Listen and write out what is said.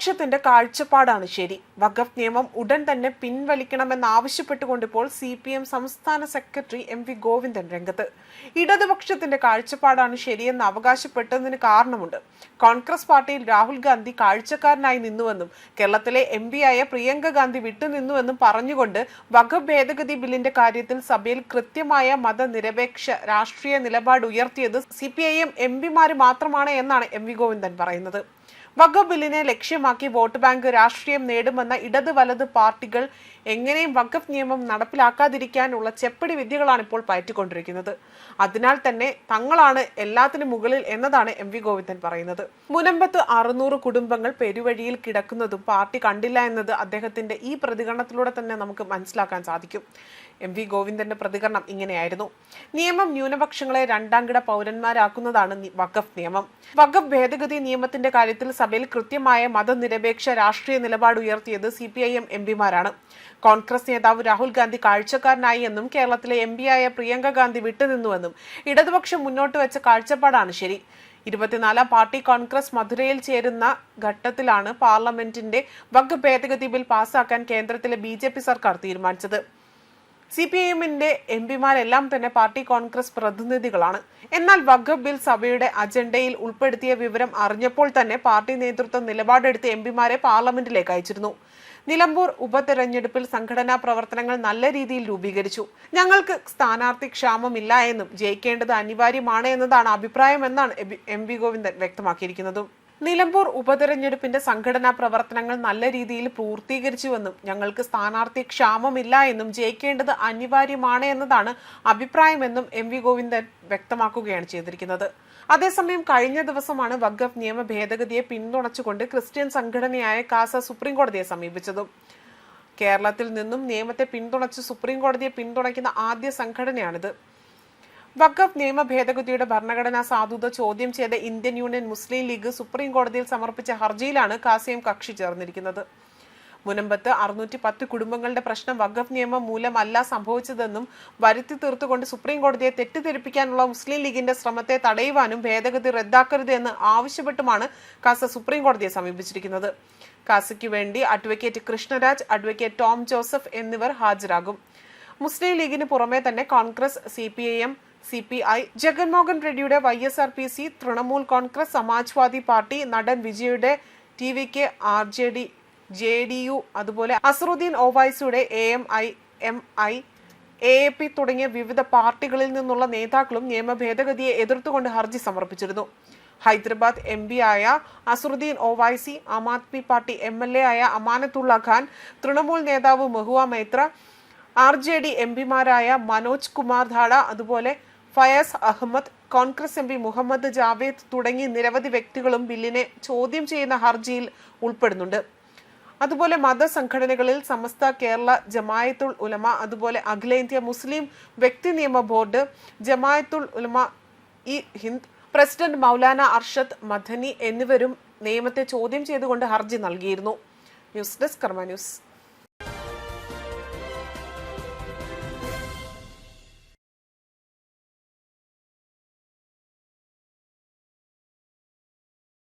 ഇടതുപക്ഷത്തിന്റെ കാഴ്ചപ്പാടാണ് ശരി. വഖഫ് നിയമം ഉടൻ തന്നെ പിൻവലിക്കണമെന്നാവശ്യപ്പെട്ടുകൊണ്ട് ഇപ്പോൾ സി പി എം സംസ്ഥാന സെക്രട്ടറി എം വി ഗോവിന്ദൻ രംഗത്ത്. ഇടതുപക്ഷത്തിന്റെ കാഴ്ചപ്പാടാണ് ശരിയെന്ന് അവകാശപ്പെട്ടതിന് കാരണമുണ്ട്. കോൺഗ്രസ് പാർട്ടിയിൽ രാഹുൽ ഗാന്ധി കാഴ്ചക്കാരനായി നിന്നുവെന്നും കേരളത്തിലെ എം ആയ പ്രിയങ്ക ഗാന്ധി വിട്ടുനിന്നുവെന്നും പറഞ്ഞുകൊണ്ട് വഖഫ് ഭേദഗതി ബില്ലിന്റെ കാര്യത്തിൽ സഭയിൽ കൃത്യമായ മതനിരപേക്ഷ രാഷ്ട്രീയ നിലപാട് ഉയർത്തിയത് C P I M M പിമാര് മാത്രമാണ് എന്നാണ് എം വി ഗോവിന്ദൻ പറയുന്നത്. വഖഫ് ബില്ലിനെ ലക്ഷ്യമാക്കി വോട്ട് ബാങ്ക് രാഷ്ട്രീയം നേടുമെന്ന ഇടത് വലത് പാർട്ടികൾ എങ്ങനെയും വഖഫ് നിയമം നടപ്പിലാക്കാതിരിക്കാനുള്ള ചെപ്പടി വിദ്യകളാണ് ഇപ്പോൾ പയറ്റിക്കൊണ്ടിരിക്കുന്നത്. അതിനാൽ തന്നെ തങ്ങളാണ് എല്ലാത്തിനും മുകളിൽ എന്നതാണ് എം വി ഗോവിന്ദൻ പറയുന്നത്. മുനമ്പത്ത് അറുന്നൂറ് കുടുംബങ്ങൾ പെരുവഴിയിൽ കിടക്കുന്നതും പാർട്ടി കണ്ടില്ല എന്നത് അദ്ദേഹത്തിന്റെ ഈ പ്രതികരണത്തിലൂടെ തന്നെ നമുക്ക് മനസ്സിലാക്കാൻ സാധിക്കും. എം വി ഗോവിന്ദന്റെ പ്രതികരണം ഇങ്ങനെയായിരുന്നു. നിയമം ന്യൂനപക്ഷങ്ങളെ രണ്ടാംകിട പൗരന്മാരാക്കുന്നതാണ് വഖഫ് നിയമം. വഖഫ് ഭേദഗതി നിയമത്തിന്റെ കാര്യത്തിൽ സഭയിൽ കൃത്യമായ മതനിരപേക്ഷ രാഷ്ട്രീയ നിലപാട് ഉയർത്തിയത് C P I M M പിമാരാണ്. Congress നേതാവ് രാഹുൽ ഗാന്ധി കാഴ്ചക്കാരനായി എന്നും കേരളത്തിലെ എം ആയ പ്രിയങ്ക ഗാന്ധി വിട്ടുനിന്നുവെന്നും ഇടതുപക്ഷം മുന്നോട്ട് വെച്ച കാഴ്ചപ്പാടാണ് ശരി. ഇരുപത്തിനാലാം പാർട്ടി കോൺഗ്രസ് മധുരയിൽ ചേരുന്ന ഘട്ടത്തിലാണ് പാർലമെന്റിന്റെ വക് ഭേദഗതി ബിൽ പാസാക്കാൻ കേന്ദ്രത്തിലെ ബി സർക്കാർ തീരുമാനിച്ചത്. സി പി എമ്മിന്റെ എം പിമാരെല്ലാം തന്നെ പാർട്ടി കോൺഗ്രസ് പ്രതിനിധികളാണ്. എന്നാൽ വഖഫ് ബിൽ സഭയുടെ അജണ്ടയിൽ ഉൾപ്പെടുത്തിയ വിവരം അറിഞ്ഞപ്പോൾ തന്നെ പാർട്ടി നേതൃത്വം നിലപാടെടുത്ത് എം പിമാരെ പാർലമെന്റിലേക്ക് അയച്ചിരുന്നു. നിലമ്പൂർ ഉപതെരഞ്ഞെടുപ്പിൽ സംഘടനാ പ്രവർത്തനങ്ങൾ നല്ല രീതിയിൽ രൂപീകരിച്ചു. ഞങ്ങൾക്ക് സ്ഥാനാർത്ഥി ക്ഷാമമില്ല എന്നും ജയിക്കേണ്ടത് അനിവാര്യമാണ് എന്നതാണ് അഭിപ്രായമെന്നാണ് എം വി ഗോവിന്ദൻ വ്യക്തമാക്കിയിരിക്കുന്നതും. നിലമ്പൂർ ഉപതെരഞ്ഞെടുപ്പിന്റെ സംഘടനാ പ്രവർത്തനങ്ങൾ നല്ല രീതിയിൽ പൂർത്തീകരിച്ചുവെന്നും ഞങ്ങൾക്ക് സ്ഥാനാർത്ഥി ക്ഷാമമില്ല എന്നും ജയിക്കേണ്ടത് അനിവാര്യമാണ് എന്നതാണ് അഭിപ്രായമെന്നും എം വി ഗോവിന്ദൻ വ്യക്തമാക്കുകയാണ് ചെയ്തിരിക്കുന്നത്. അതേസമയം കഴിഞ്ഞ ദിവസമാണ് വഖഫ് നിയമ ഭേദഗതിയെ പിന്തുണച്ചുകൊണ്ട് ക്രിസ്ത്യൻ സംഘടനയായ കാസ സുപ്രീം കോടതിയെ സമീപിച്ചതും. കേരളത്തിൽ നിന്നും നിയമത്തെ പിന്തുണച്ച് സുപ്രീം കോടതിയെ പിന്തുണയ്ക്കുന്ന ആദ്യ സംഘടനയാണിത്. വഖഫ് നിയമ ഭേദഗതിയുടെ ഭരണഘടനാ സാധുത ചോദ്യം ചെയ്ത Indian Union Muslim League supreme കോടതിയിൽ സമർപ്പിച്ച ഹർജിയിലാണ് കാസിയം കക്ഷി ചേർന്നിരിക്കുന്നത്. മുനമ്പത്ത് അറുന്നൂറ്റി പത്ത് കുടുംബങ്ങളുടെ പ്രശ്നം വഖഫ് നിയമം മൂലമല്ല സംഭവിച്ചതെന്നും വരുത്തി തീർത്തുകൊണ്ട് സുപ്രീം കോടതിയെ തെറ്റിദ്ധരിപ്പിക്കാനുള്ള മുസ്ലിം ലീഗിന്റെ ശ്രമത്തെ തടയുവാനും ഭേദഗതി റദ്ദാക്കരുത് എന്ന് ആവശ്യപ്പെട്ടുമാണ് കാസ സുപ്രീം കോടതിയെ സമീപിച്ചിരിക്കുന്നത്. കാസയ്ക്ക് വേണ്ടി advocate Krishnaraj advocate Tom Joseph എന്നിവർ ഹാജരാകും. മുസ്ലിം ലീഗിന് പുറമെ തന്നെ Congress C P I M C P I Jaganmohan റെഡ്ഡിയുടെ Y S R P C Trinamool Congress Samajwadi party നടൻ വിജയുടെ T V K R J D J D U അതുപോലെ Asaruddin ഓവൈസിയുടെ A M I M I A A P തുടങ്ങിയ വിവിധ പാർട്ടികളിൽ നിന്നുള്ള നേതാക്കളും നിയമ ഭേദഗതിയെ എതിർത്തുകൊണ്ട് ഹർജി സമർപ്പിച്ചിരുന്നു. ഹൈദരാബാദ് എം പി ആയ Asaruddin Owaisi Aam Aadmi party M L A ആയ അമാനത്തുള്ള ഖാൻ തൃണമൂൽ നേതാവ് Mahua Moitra R J D M പിമാരായ Manoj Kumar Dhada അതുപോലെ ഫയാസ് അഹമ്മദ് കോൺഗ്രസ് എം പി മുഹമ്മദ് ജാവേദ് തുടങ്ങി നിരവധി വ്യക്തികളും ബില്ലിനെ ചോദ്യം ചെയ്യുന്ന ഹർജിയിൽ ഉൾപ്പെടുന്നുണ്ട്. അതുപോലെ മതസംഘടനകളിൽ സമസ്ത കേരള ജമായത്തുൽ ഉലമ അതുപോലെ അഖിലേന്ത്യാ മുസ്ലിം വ്യക്തി നിയമ ബോർഡ് ജമായത്തുൽ ഉലമ ഇ ഹിന്ദ് പ്രസിഡന്റ് മൗലാന അർഷദ് മദനി എന്നിവരും നിയമത്തെ ചോദ്യം ചെയ്തുകൊണ്ട് ഹർജി നൽകിയിരുന്നു. News desk Karma news.